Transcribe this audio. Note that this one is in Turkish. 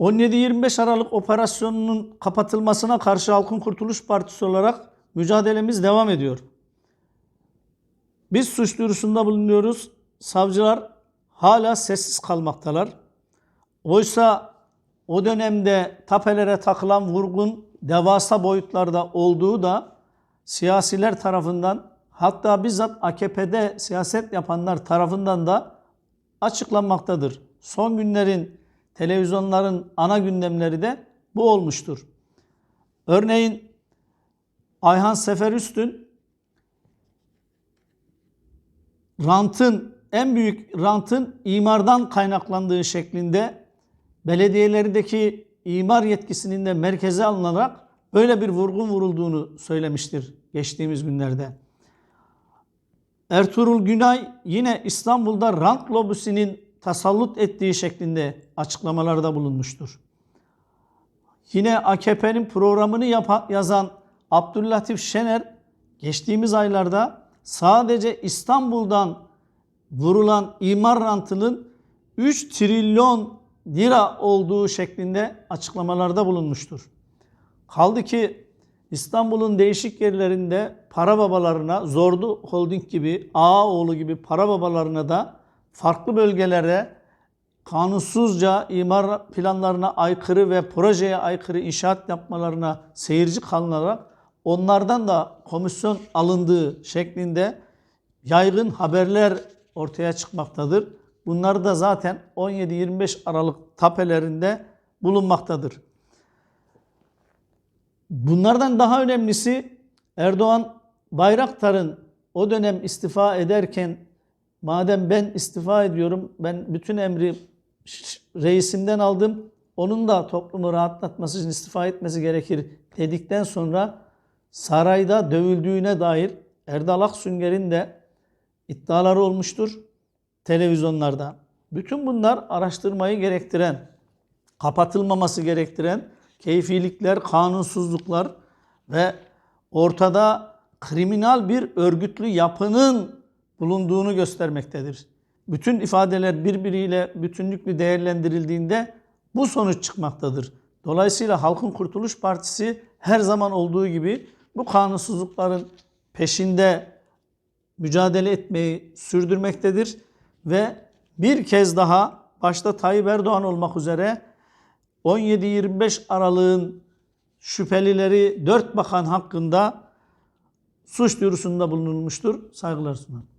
17-25 Aralık operasyonunun kapatılmasına karşı Halkın Kurtuluş Partisi olarak mücadelemiz devam ediyor. Biz suç duyurusunda bulunuyoruz. Savcılar hala sessiz kalmaktalar. Oysa o dönemde tapelere takılan vurgun devasa boyutlarda olduğu da siyasiler tarafından hatta bizzat AKP'de siyaset yapanlar tarafından da açıklanmaktadır. Son günlerin televizyonların ana gündemleri de bu olmuştur. Örneğin Ayhan Seferüstün rantın en büyük rantın imardan kaynaklandığı şeklinde belediyelerdeki imar yetkisinin de merkeze alınarak böyle bir vurgun vurulduğunu söylemiştir geçtiğimiz günlerde. Ertuğrul Günay yine İstanbul'da rant lobisinin tasallut ettiği şeklinde açıklamalarda bulunmuştur. Yine AKP'nin programını yapa- yazan Abdüllatif Şener geçtiğimiz aylarda sadece İstanbul'dan vurulan imar rantının 3 trilyon lira olduğu şeklinde açıklamalarda bulunmuştur. Kaldı ki İstanbul'un değişik yerlerinde para babalarına, Zordu Holding gibi, Ağaoğlu gibi para babalarına da farklı bölgelere kanunsuzca imar planlarına aykırı ve projeye aykırı inşaat yapmalarına seyirci kalınarak onlardan da komisyon alındığı şeklinde yaygın haberler ortaya çıkmaktadır. Bunlar da zaten 17-25 Aralık tapelerinde bulunmaktadır. Bunlardan daha önemlisi Erdoğan Bayraktar'ın o dönem istifa ederken madem ben istifa ediyorum ben bütün emri reisimden aldım onun da toplumu rahatlatması için istifa etmesi gerekir dedikten sonra sarayda dövüldüğüne dair Erdal Aksünger'in de iddiaları olmuştur televizyonlarda. Bütün bunlar araştırmayı gerektiren, kapatılmaması gerektiren keyfilikler, kanunsuzluklar ve ortada kriminal bir örgütlü yapının bulunduğunu göstermektedir. Bütün ifadeler birbiriyle bütünlüklü değerlendirildiğinde bu sonuç çıkmaktadır. Dolayısıyla Halkın Kurtuluş Partisi her zaman olduğu gibi bu kanunsuzlukların peşinde mücadele etmeyi sürdürmektedir ve bir kez daha başta Tayyip Erdoğan olmak üzere 17-25 Aralık'ın şüphelileri dört bakan hakkında suç duyurusunda bulunulmuştur. Saygılar sunarım.